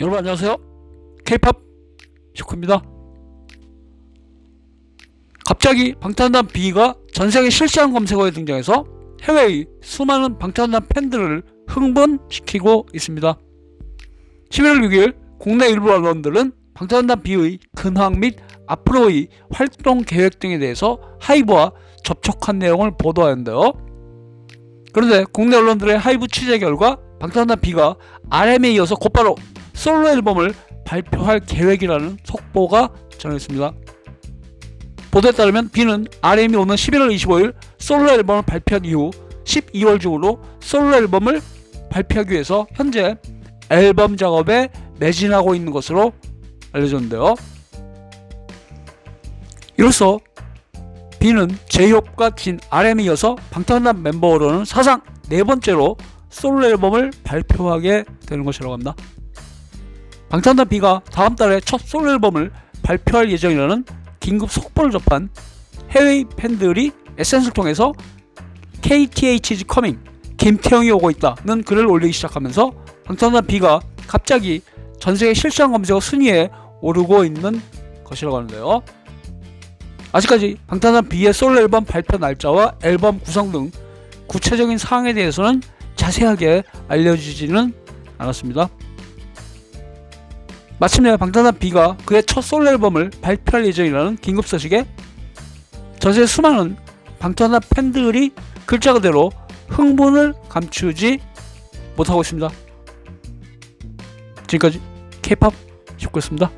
여러분 안녕하세요. K-팝 쇼크입니다. 갑자기 방탄소년단 B가 전 세계 실시간 검색어에 등장해서 해외의 수많은 방탄소년단 팬들을 흥분시키고 있습니다. 11월 6일 국내 일부 언론들은 방탄소년단 B의 근황 및 앞으로의 활동 계획 등에 대해서 하이브와 접촉한 내용을 보도하였는데요. 그런데 국내 언론들의 하이브 취재 결과 방탄소년단 B가 RM에 이어서 곧바로 솔로 앨범을 발표할 계획이라는 속보가 전해졌습니다. 보도에 따르면 B는 RM이 오는 11월 25일 솔로 앨범을 발표한 이후 12월 중으로 솔로 앨범을 발표하기 위해서 현재 앨범 작업에 매진하고 있는 것으로 알려졌는데요. 이로써 B는 제이홉과 진 RM에 이어서 방탄소년단 멤버로는 사상 네 번째로 솔로 앨범을 발표하게 되는 것이라고 합니다. 방탄소년단 B가 다음 달에 첫 솔로 앨범을 발표할 예정이라는 긴급 속보를 접한 해외 팬들이 SNS를 통해서 KTH is coming 김태형이 오고 있다는 글을 올리기 시작하면서 방탄소년단 B가 갑자기 전 세계 실시간 검색어 순위에 오르고 있는 것이라고 하는데요. 아직까지 방탄소년단 B의 솔로 앨범 발표 날짜와 앨범 구성 등 구체적인 사항에 대해서는 자세하게 알려지지는 않았습니다. 마침내 방탄소년단 B가 그의 첫 솔로 앨범을 발표할 예정이라는 긴급 소식에 전세 수많은 방탄소년단 팬들이 글자 그대로 흥분을 감추지 못하고 있습니다. 지금까지 K-팝 쇼크였습니다.